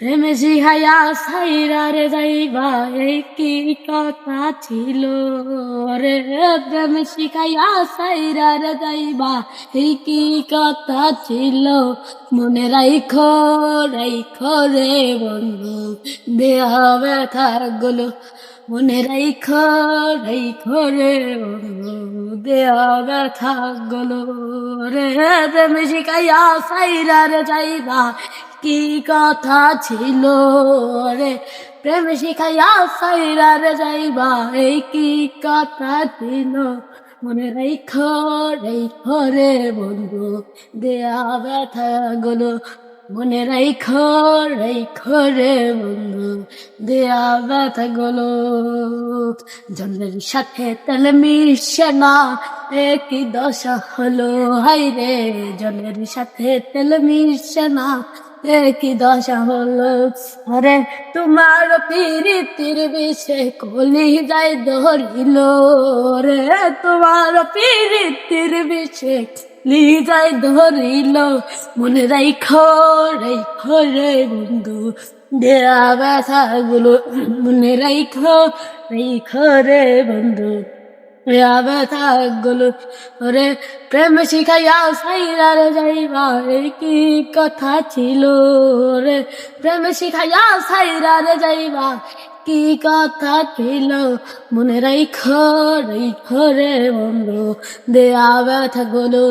প্রেমে শিখাইয়া সাইরা রে যাইবা, এই কি কথা ছিল? রে প্রেমে শিখাইয়া সাইরা রে যাইবা, এই কি কথা ছিল? মনে রাইখো রাইখো রে বন্ধু, দেহা ব্যথা গুলো। মনে রাইখো রাইখো রে বন্ধু, দেহা ব্যথা গুলো। রে প্রেমে শিখাইয়া সাইরা রে যাইবা কি কথা ছিল রে। প্রেম শিখাইয়া সাইরা রে যাইবা এই কি কথা ছিল। মনে রেখ রেখ রে বন্ধু, দেয়া ব্যথা গুলো মনে রেখ রেখ রে বন্ধু, দেয়া ব্যথা গুলো জন্মের সাথে তেল মিশে না, একই দশা হলো। হাই রে জলের সাথে তেল মিশে না একই দশা হলো? আরে তোমার পিরিতির বিষে কলি যাই ধরিল। রে তোমার পিরিতির বিষে লি যাই ধরিল। মনে রাইখো রাইখো রে বন্ধু, দেয়া ব্যথা গুলো মনে রাইখো রাইখো রে বন্ধু। ব্যথা ওরে প্রেম শিখাইয়া সাইরার রে যাইবা, এই কি কথা ছিল? রে প্রেম শিখাইয়া সাইরার যাইবা, কি কথা ছিল? মনে রাইখ রাইখ রে বন্ধু দেয়া ব্যথা গুলো